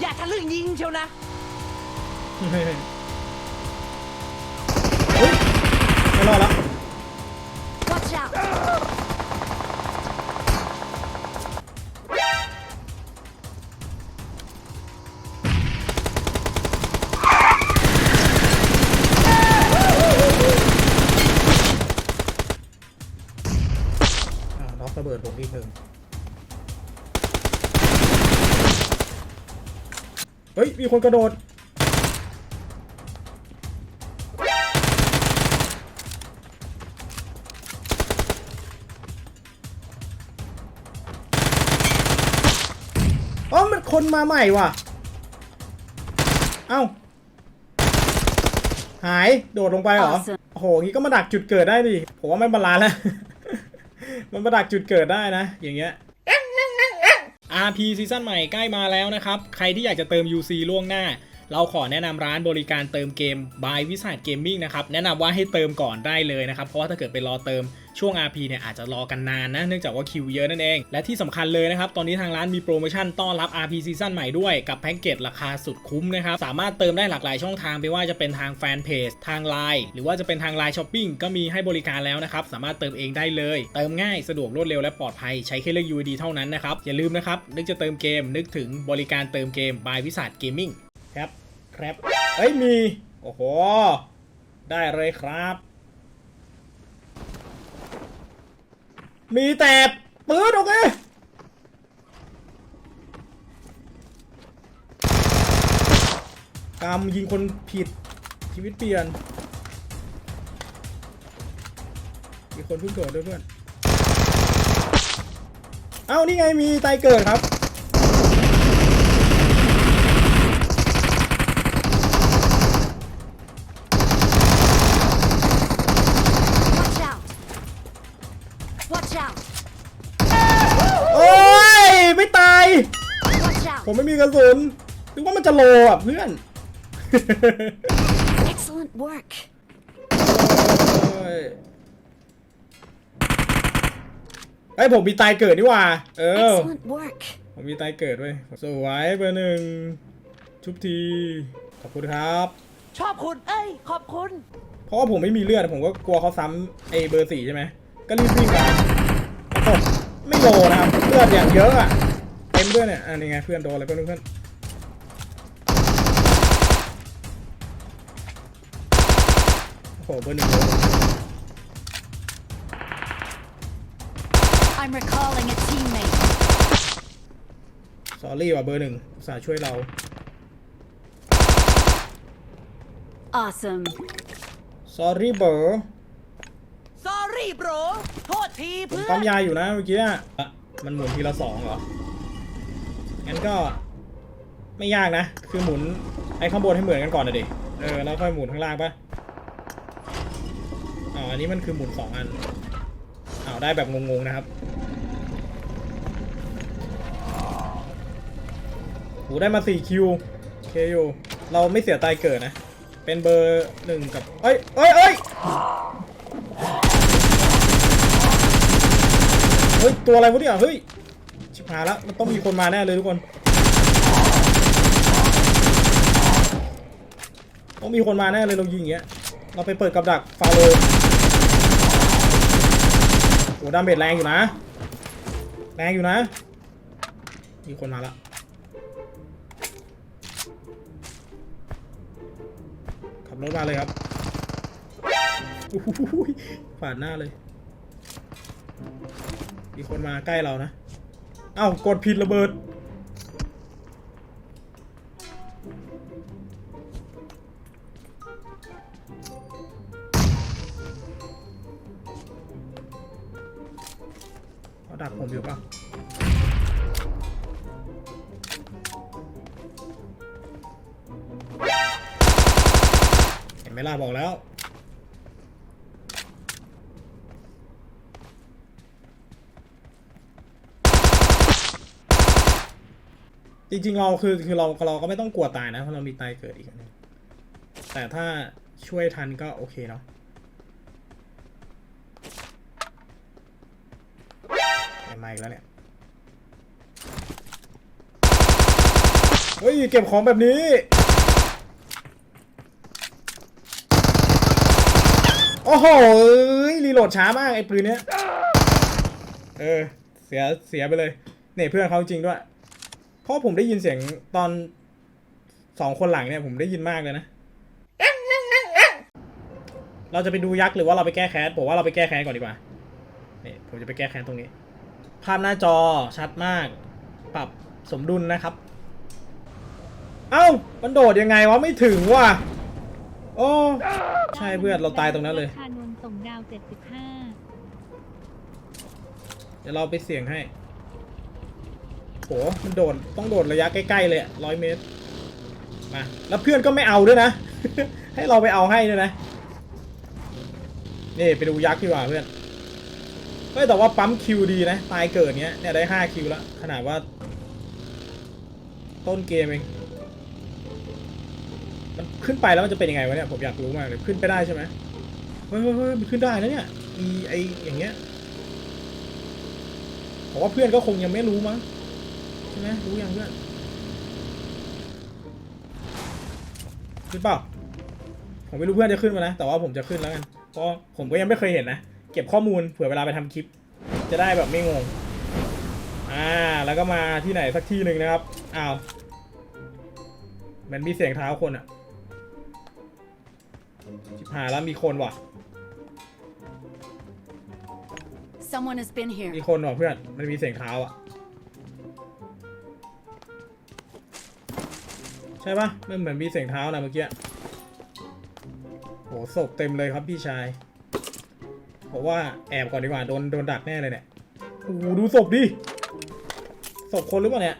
อย่าทะลึ่งยิงเชียวนะ มีคนกระโดด อ๋อ มันคนมาใหม่ว่ะ เอ้า หาย โดดลงไปเหรอ Awesome โอ้โหงี้ก็มาดักจุดเกิดได้ดิ ผมว่าไม่บาลานซ์แล้ว มันมาดักจุดเกิดได้นะ อย่างเงี้ย RP ซีซั่นใหม่ใกล้มาแล้วนะครับ ใครที่อยากจะเติม UC ล่วงหน้า เราขอแนะนำร้านบริการเติมเกม by วิสัทเกมมิ่งนะครับแนะนำว่าให้เติมก่อนได้เลยนะครับเพราะว่าถ้าเกิดไปรอเติมช่วง RP เนี่ยอาจจะรอกันนานนะเนื่องจากว่าคิวเยอะนั่นเอง และที่สำคัญเลยนะครับ ตอนนี้ทางร้านมีโปรโมชั่นต้อนรับ RP ซีซั่นใหม่ด้วยกับแพ็กเกจราคาสุดคุ้มนะครับ สามารถเติมได้หลากหลายช่องทางไม่ว่าจะเป็นทางแฟนเพจทาง Line หรือว่าจะเป็นทาง Line Shopping ก็มีให้บริการแล้วนะครับ สามารถเติมเองได้เลย เติมง่ายสะดวกรวดเร็วและปลอดภัยใช้แค่เลือก UID เท่านั้นนะครับอย่าลืมนะครับนึกจะเติมเกมนึกถึงบริการเติมเกม by วิสัทเกมมิ่ง ครับครับเอ้ยมี โอ้โห ได้เลยครับ มีแต่ปืนโอเคกรรมยิงคนผิดชีวิตเปลี่ยน มีคนเพิ่งเกิดด้วยเพื่อน เอ้า นี่ไงมีตายเกิดครับ Watch out! Watch out! โอ้ย ไม่ตาย Watch out! ผมไม่มีกระสุนนึกว่ามันจะโลอะเพื่อน Excellent work. โอ้ยไอยผมมีตายเกิดนี่หว่า เออ Excellent work. ผมมีตายเกิดเว้ยสวยเบอร์หนึ่งชุบที ขอบคุณครับ ชอบคุณ เอ้ย ขอบคุณ เพราะว่าผมไม่มีเลือด ผมก็กลัวเขาซ้ำไอเบอร์สี่ใช่ไหม ก็รีบวิ่งมาโอ้ ไม่โลนะครับเลือดอย่างเยอะอะเต็มด้วยเนี่ยอันนี้ไงเพื่อนโดนอะไรเพื่อนเพื่อนโอ้โหเบอร์หนึ่งโดน I'm recalling a teammate. สอรี่ว่ะเบอร์หนึ่งอุตส่าห์ช่วยเรา Awesome. สอรี่เบอร์ sorry bro โทษทีผมเพื่อปั๊มนยาอยู่นะเมื่อกี้อะอะมันหมุนทีละสองเหรอ งั้นก็ไม่ยากนะ คือหมุนไอ้ข้างบนให้เหมือนกันก่อนนะดิ เออ แล้วค่อยหมุนข้างล่างปะอ๋อ อันนี้มันคือหมุนสองอันอ้าวได้แบบงงๆนะครับโหได้มาสี่คิวโอเคอยู่ เราไม่เสียตายเกิดนะ เป็นเบอร์หนึ่งกับ เอ้ยเอ้ยเอ้ย เฮ้ยตัวอะไรวะเนี่ยเฮ้ยชิบหายแล้วมันต้องมีคนมาแน่เลยทุกคน ต้องมีคนมาแน่เลยเรายิงอย่างเงี้ยเราไปเปิดกับดักฟาโลโอ้ดาเมจแรงอยู่นะ แรงอยู่นะ มีคนมาละขับรถมาเลยครับโอ้โหปาดหน้าเลย มีคนมาใกล้เรานะ เอ้ากดผิดระเบิด เขาดักผมอยู่ป่ะเห็นไหมล่ะบอกแล้ว จริงๆเราคือคือเราเราก็ไม่ต้องกลัวตายนะเพราะเรามีตายเกิดอีกอันหนึ่งแต่ถ้าช่วยทันก็โอเคเนาะไม่มาอีกแล้วเนี่ยเฮ้ยเก็บของแบบนี้ โอ้โหเอ้ยรีโหลดช้ามากไอ้ปืนเนี้ย เออ เสียเสียไปเลย เนี่ยเพื่อนเขาจริงด้วย เพราะผมได้ยินเสียงตอนสองคนหลังเนี่ยผมได้ยินมากเลยนะ เราจะไปดูยักษ์หรือว่าเราไปแก้แค้นผมว่าเราไปแก้แค้นก่อนดีกว่านี่ผมจะไปแก้แค้นตรงนี้ ภาพหน้าจอชัดมาก ปรับสมดุลนะครับ เอ้ามันโดดยังไงวะไม่ถึงว่ะโอ้ใช่เพื่อนเราตายตรงนั้นเลยคานนท์ส่งดาว75เดี๋ยวเราไปเสี่ยงให้ โหมันโดดต้องโดดระยะใกล้ๆเลยร้อยเมตรมาแล้วเพื่อนก็ไม่เอาด้วยนะ ให้เราไปเอาให้ด้วยนะนี่ไปดูยักษ์ดีกว่าเพื่อนเฮ้ยแต่ว่าปั๊มคิวดีนะตายเกิดเนี้ยเนี่ยได้ห้าคิวแล้วขนาดว่า ต้นเกมเองมันขึ้นไปแล้วมันจะเป็นยังไงวะเนี่ยผมอยากรู้มากเลยขึ้นไปได้ใช่ไหมเฮ้ยเฮ้ยเฮ้ยมันขึ้นได้แล้วเนี่ยอีไออย่างเงี้ยผมว่าเพื่อนก็คงยังไม่รู้มั้ง ช่ไหมรู้ยังเพื่อนขึ้นเปล่าผมไม่รู้เพื่อนจะขึ้นมานะแต่ว่าผมจะขึ้นแล้วกันเพราะผมก็ยังไม่เคยเห็นนะเก็บข้อมูลเผื่อเวลาไปทำคลิป จะได้แบบไม่งงอ่าแล้วก็มาที่ไหนสักที่หนึ่งนะครับอ้าวมันมีเสียงเท้าคนอะชิบหายแล้วมีคนว่ะ Someone has been here. มีคนว่ะเพื่อนมันมีเสียงเท้าอะ ช่ปะมันเหมือนมีเสียงเท้านะเมื่อกี้โหศพเต็มเลยครับพี่ชายผมว่าแอบก่อนดีกว่าโดนโดนดักแน่เลยเนี่ยโอ้โหดูศพดิศพคนหรือเปล่าเนี่ย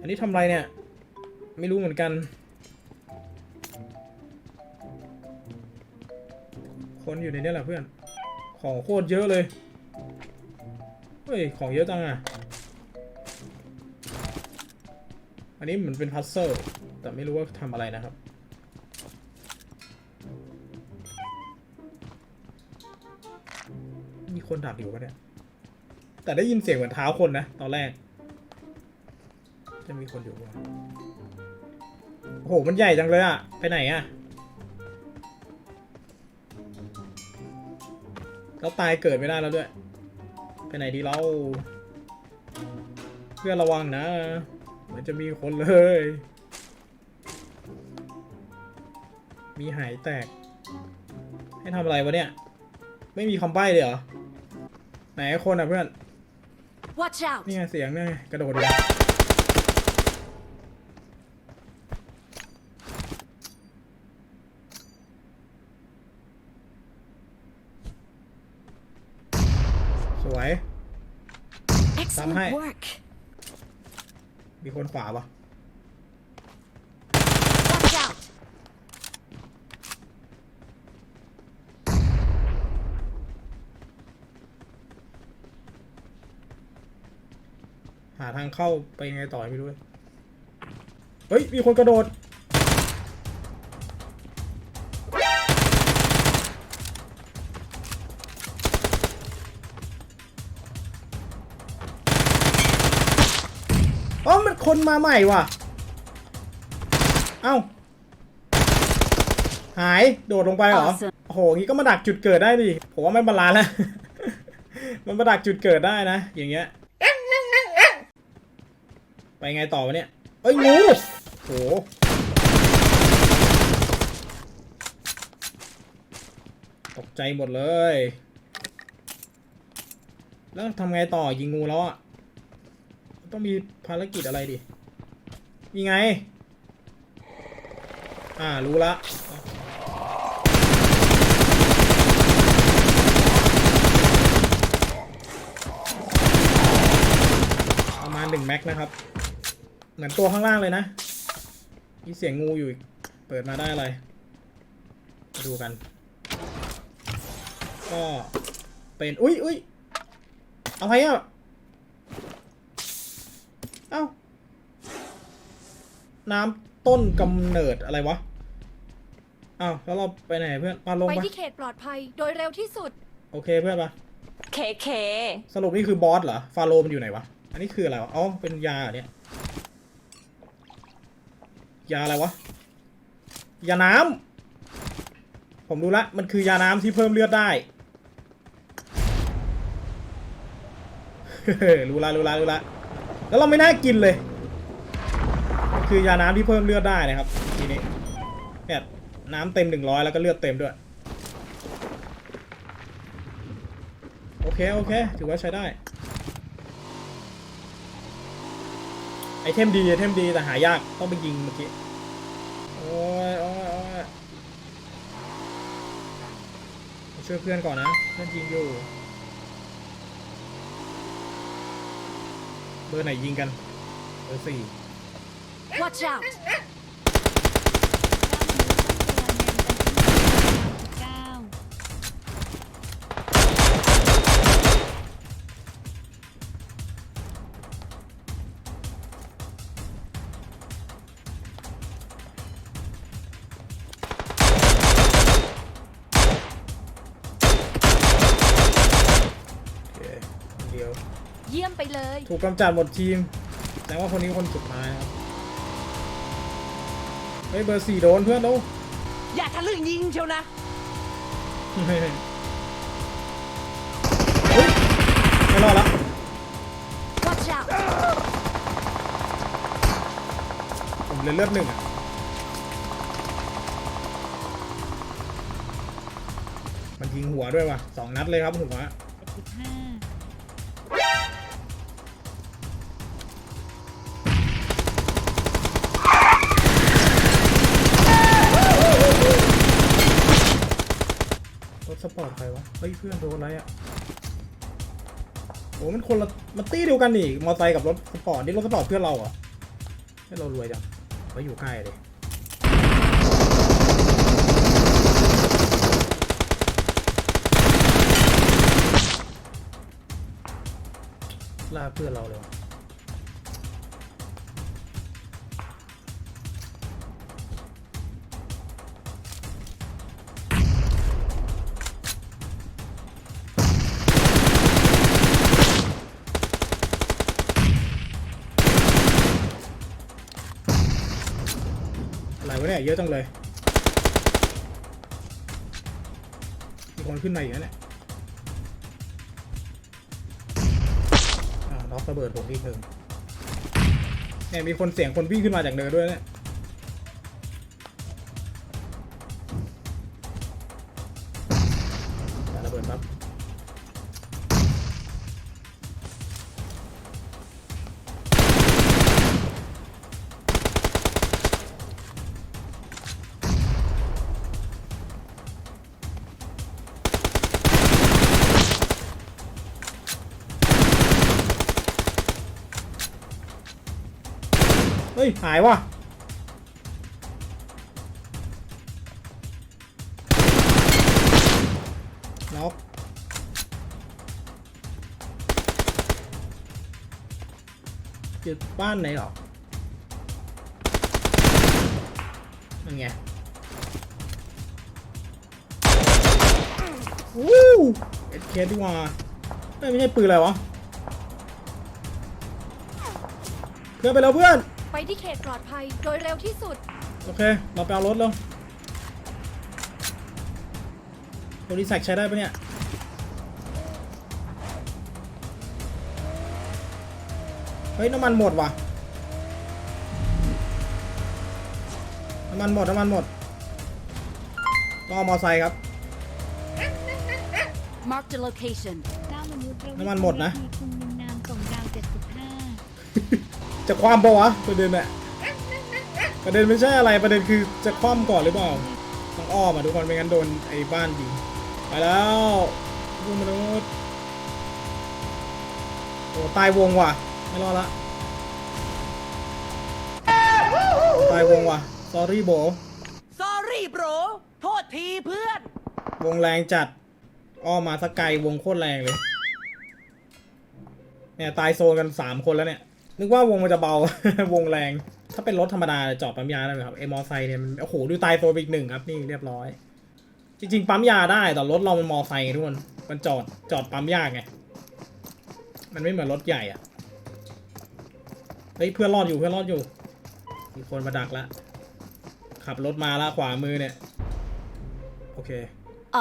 อันนี้ทำไรเนี่ย ไม่รู้เหมือนกัน คนอยู่ในนี้แหละเพื่อน ของโคตรเยอะเลย เฮ้ย ของเยอะจังอะ อันนี้เหมือนเป็นพัซเซิลแต่ไม่รู้ว่าทำอะไรนะครับ มีคนดักอยู่ปะเนี่ย แต่ได้ยินเสียงเหมือนเท้าคนนะ ตอนแรก จะมีคนอยู่ปะโอ้โห มันใหญ่จังเลยอะไปไหนอะ แล้วตายเกิดไม่ได้แล้วด้วย ไปไหนดีเรา เพื่อนระวังนะ เหมือนจะมีคนเลย มีหายแตก ให้ทำอะไรวะเนี่ย ไม่มีคำใบ้เลยเหรอ ไหนคนอะเพื่อน Watch out! นี่ไงเสียงนี่ไงกระโดดเลยส วย Excellent Somehow- work. มีคนขวาปะ Watch out! หาทางเข้าไปยังไงต่อไม่รู้เลย เฮ้ย มีคนกระโดด คนมาใหม่ว่ะ เอ้า หายโดดลงไปเหรอ Awesome โอ้โหงี้ก็มาดักจุดเกิดได้ดิ ผมว่าไม่บาลานซ์แล้ว มันมาดักจุดเกิดได้นะ อย่างเงี้ย ไปไงต่อวะเนี่ย เอ้ยงูโหตกใจหมดเลย แล้วทำไงต่อยิงงูแล้วอะ ต้องมีภารกิจอะไรดิยังไง อ่า รู้ละประมาณหนึ่งแม็กนะครับ เหมือนตัวข้างล่างเลยนะ มีเสียงงูอยู่อีก เปิดมาได้อะไร มาดูกัน ก็เป็น อุ้ยอุ้ยอะไรอะ เอ้า น้ำต้นกำเนิดอะไรวะอ้าวแล้วเราไปไหนเพื่อนมาลงไปปะที่เขตปลอดภัยโดยเร็วที่สุด โอเคเพื่อนปะเคเค สรุปนี่คือบอสเหรอ ฟาโรห์มันอยู่ไหนวะ อันนี้คืออะไรวะ อ๋อ เป็นยาเหรอเนี่ย ยาอะไรวะ ยาน้ำ ผมรู้ละ มันคือยาน้ำที่เพิ่มเลือดได้ รู้ละรู้ละรู้ละ แล้วเราไม่น่ากินเลย คือยาน้ำที่เพิ่มเลือดได้นะครับทีนี้เนี่ยน้ำเต็มหนึ่งร้อยแล้วก็เลือดเต็มด้วย โอเค โอเค ถือว่าใช้ได้ ไอเทมดี ไอเทมดี แต่หายาก ต้องไปยิงเมื่อกี้ โอ้ยโอ้ยโอ้ยช่วยเพื่อนก่อนนะ เพื่อนยิงอยู่ เบอร์ไหนยิงกัน เบอร์สี่ Watch out! เยี่ยมไปเลย ถูกกำจัดหมดทีมแต่ว่าคนนี้คนสุดท้ายครับเฮ้ยเบอร์สี่โดนเพื่อนลูกอย่าทะลึ่งยิงเชียวนะ เฮ้ยไม่รอดละ Watch out ผมเลยเลือดหนึ่งอะมันยิงหัวด้วยว่ะสองนัดเลยครับหัว 75 สปอร์ตใครวะ เฮ้ยเพื่อนโดนอะไรอะโอ้มันคนละมันตี้เดียวกันนี่มอไซค์กับรถสปอร์ตนี่รถสปอร์ตเพื่อนเราเหรอให้เรารวยจังเขาอยู่ใกล้เลยล่าเพื่อนเราเลยวะ เยอะจังเลย มีคนขึ้นมาอีกแล้วเนี่ยน็อกระเบิดผมที่หนึ่งเนี่ยมีคนเสียงคนวิ่งขึ้นมาจากเนินด้วยเนี่ย ยหายว่ะน็อกจุดบ้านไหนหรอนั่นไงวู้เอ็ดเคดีกว่าไม่ใช่ปืนอะไรวะเพื่อนไปแล้วเพื่อน ไปที่เขตปลอดภัยโดยเร็วที่สุด โอเค เราไปเอารถแล้วโพลิแซกใช้ได้ปะเนี่ย เฮ้ย น้ำมันหมดว่ะ น้ำมันหมด น้ำมันหมดก็เอามอไซค์ครับ Mark the location. เก้ามนุษย์ระวิน้ำมันหมดนะ จะคว่ำปะวะประเด็นอะประเด็นไม่ใช่อะไรประเด็นคือจะคว่ำก่อนหรือเปล่าต้องอ้อมอะทุกคนไม่งั้นโดนไอ้บ้านยิงไปแล้วลูกมนุษย์โอ้ตายวงว่ะไม่รอดละตายวงว่ะ sorry โบ sorry bro โทษทีเพื่อน วงแรงจัด อ้อมมาสกไกลวงโคตรแรงเลยเนี่ยตายโซนกันสามคนแล้วเนี่ย นึกว่าวงมันจะเบาวงแรง ถ้าเป็นรถธรรมดาจอดปั๊มยาได้ไหมครับไอมอไซค์เนี่ยมันโอ้โหดูตายโซนไปอีกหนึ่งครับนี่เรียบร้อย จริง ๆ ปั๊มยาได้แต่รถเรามันมอไซค์ไงทุกคนมันจอดจอดปั๊มยากไงมันไม่เหมือนรถใหญ่อะเฮ้ยเพื่อนรอดอยู่เพื่อนรอดอยู่มีคนมาดักละขับรถมาละขวามือเนี่ยโอเค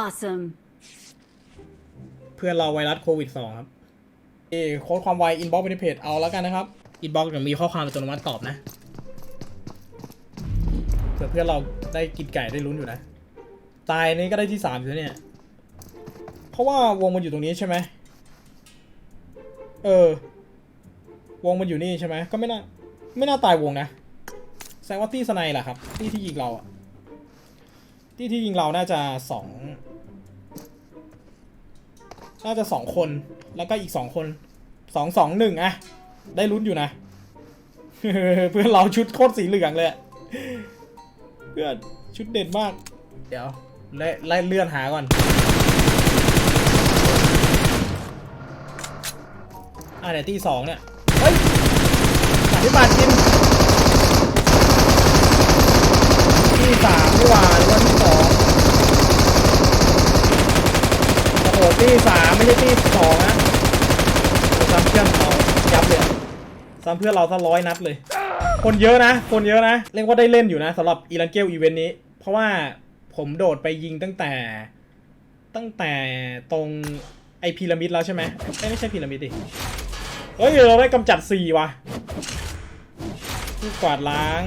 Awesome เพื่อนเราไวรัสโควิด2ครับเอโค้ดความไวอินบ็อกซ์ไปในเพจเอาแล้วกันนะครับ อินบ็อกซ์มีข้อความอัตโนมัติตอบนะเผื่อเพื่อนเราได้กินไก่ได้ลุ้นอยู่นะ ตายนี่ก็ได้ที่สามอยู่แล้วเนี่ย เพราะว่าวงมันอยู่ตรงนี้ใช่ไหมเออ วงมันอยู่นี่ใช่ไหมก็ไม่น่าไม่น่าตายวงนะแสดงว่าตี้สไนแหละครับตี้ที่ยิงเราอะตี้ที่ยิงเราน่าจะสองน่าจะสองคนแล้วก็อีกสองคนสองสองหนึ่งอะ ได้ลุ้นอยู่นะ เพื่อนเราชุดโคตรสีเหลืองเลยอะเพื่อนชุดเด่นมาก เดี๋ยวไล่ไล่เลื่อนหาก่อน อ่าเดี๋ยวที่สองเนี่ย เฮ้ยสามที่บาทกินที่สามดีกว่าหรือว่าที่สองโอ้โหที่สามไม่ใช่ที่สองนะซ้ำเพื่อนเรา ยับเลยซ้ำเพื่อนเราซะร้อยนัดเลย คนเยอะนะ คนเยอะนะ เรียกว่าได้เล่นอยู่นะสำหรับอีรันเกลอีเวนต์นี้ เพราะว่าผมโดดไปยิงตั้งแต่ ตั้งแต่ตรงไอพีระมิดแล้วใช่ไหมเอ้ยไม่ใช่พีระมิดดิ เฮ้ยเราได้กำจัดสี่ว่ะผู้กวาดล้าง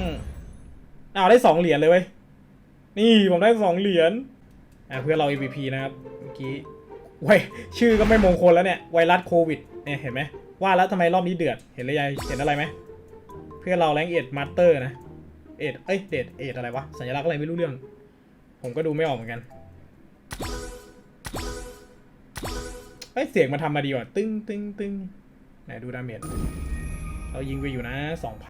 เอาวได้สองเหรียญเลยเว้ย นี่ผมได้สองเหรียญอะเพื่อนเรา MVP นะครับ เมื่อกี้ไว้ยชื่อก็ไม่มงคลแล้วเนี่ย ไวรัสโควิดเนี่ยเห็นไหม ว่าแล้วทำไมรอบนี้เดือด เห็นหรือยังเห็นอะไรไหม เพื่อนเราแรงเอ็ดมาสเตอร์นะ เอ็ด เอ้ยเดดเอ็ดอะไรวะ สัญลักษณ์อะไรไม่รู้เรื่อง ผมก็ดูไม่ออกเหมือนกันเอ้ยเสียงมันทำมาดีว่ะ ตึ้งตึ้งตึ้งไหนดูดาเมจ เรายิงไปอยู่นะ2